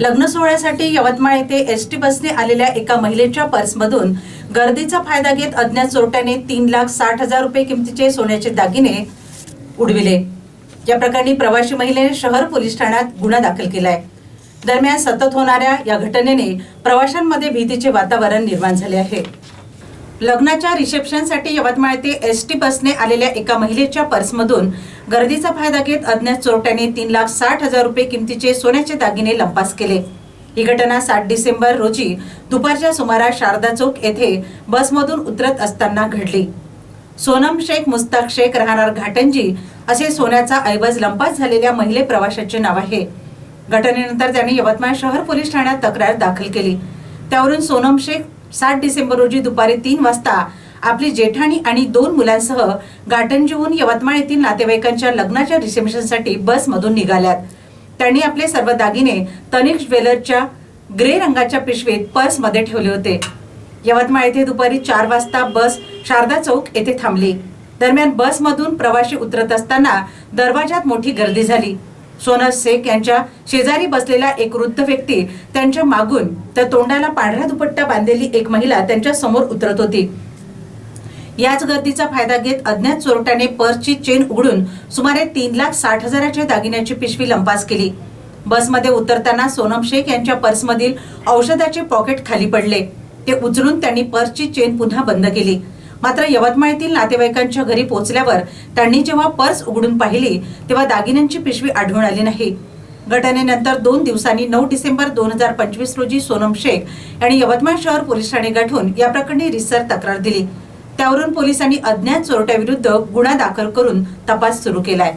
लग्न सोहळ्यासाठी यवतमाळ येथे एस टी बसने आलेल्या एका महिलेच्या पर्समधून गर्दीचा फायदा घेत अज्ञात चोरट्याने तीन लाख साठ हजार रुपये किमतीचे सोन्याचे दागिने उडविले. या प्रकरणी प्रवासी महिलेने शहर पोलीस ठाण्यात गुन्हा दाखल केलाय. दरम्यान सतत होणाऱ्या या घटनेने प्रवाशांमध्ये भीतीचे वातावरण निर्माण झाले आहे. लग्नाच्या रिसेप्शनसाठी यवतमाळ येथे एस टी बसने आलेल्या एका महिलेच्या पर्समधून गर्दीचा फायदा घेत अज्ञात चोरट्याने तीन लाख साठ हजार रुपये किमतीचे सोन्याचे दागिने लंपास केले. ही घटना सात डिसेंबर रोजी दुपारच्या सुमारास शारदा चौक येथे बसमधून उतरत असताना घडली. सोनम शेख मुस्ताक शेख राहणार घाटंजी असे सोन्याचा ऐवज लंपास झालेल्या महिले प्रवाशाचे नाव आहे. घटनेनंतर त्यांनी यवतमाळ शहर पोलीस ठाण्यात तक्रार दाखल केली. त्यावरून सोनम शेख सात डिसेंबर रोजी दुपारी तीन वाजता आपली जेठाणी आणि दोन मुलांसह गाटंजीहून यवतमाळ येथील नातेवाईकांच्या लग्नाच्या रिसेप्शनसाठी बसमधून निघाल्यात. त्यांनी आपले सर्व दागिने तनिष ज्वेलरच्या ग्रे रंगाच्या पिशवीत पर्समध्ये ठेवले होते. यवतमाळ येथे दुपारी चार वाजता बस शारदा चौक येथे थांबली. दरम्यान बसमधून प्रवासी उतरत असताना दरवाजात मोठी गर्दी झाली. सोनस शेख यांच्या शेजारी बसलेला एक वृद्ध व्यक्ती त्यांच्या मागून तर तोंडाला पांढरा दुपट्टा बांधलेली एक महिला त्यांच्यासमोर उतरत होती. याच गर्दीचा फायदा घेत अज्ञात चोरट्याने पर्सची चेन उघडून सुमारे तीन लाख साठ हजाराच्या दागिन्याची पिशवी लंपास केली. बसमध्ये उतरताना सोनम शेख यांच्या पर्समधील औषधाचे पॉकेट खाली पडले. ते उचलून त्यांनी पर्सची चेन पुन्हा बंद केली. मात्र यवतमाळ येथील नातेवाईकांच्या घरी पोहोचल्यावर त्यांनी जेव्हा पर्स उघडून पाहिली तेव्हा दागिन्यांची पिशवी आढळून आली नाही. घटनेनंतर दोन दिवसांनी नऊ डिसेंबर दोन हजार पंचवीस रोजी सोनम शेख यांनी यवतमाळ शहर पोलीस ठाणे गाठून या प्रकरणी रिसर तक्रार दिली. त्यावरून पोलिसांनी अज्ञात चोरट्याविरुद्ध गुन्हा दाखल करून तपास सुरू केलाय.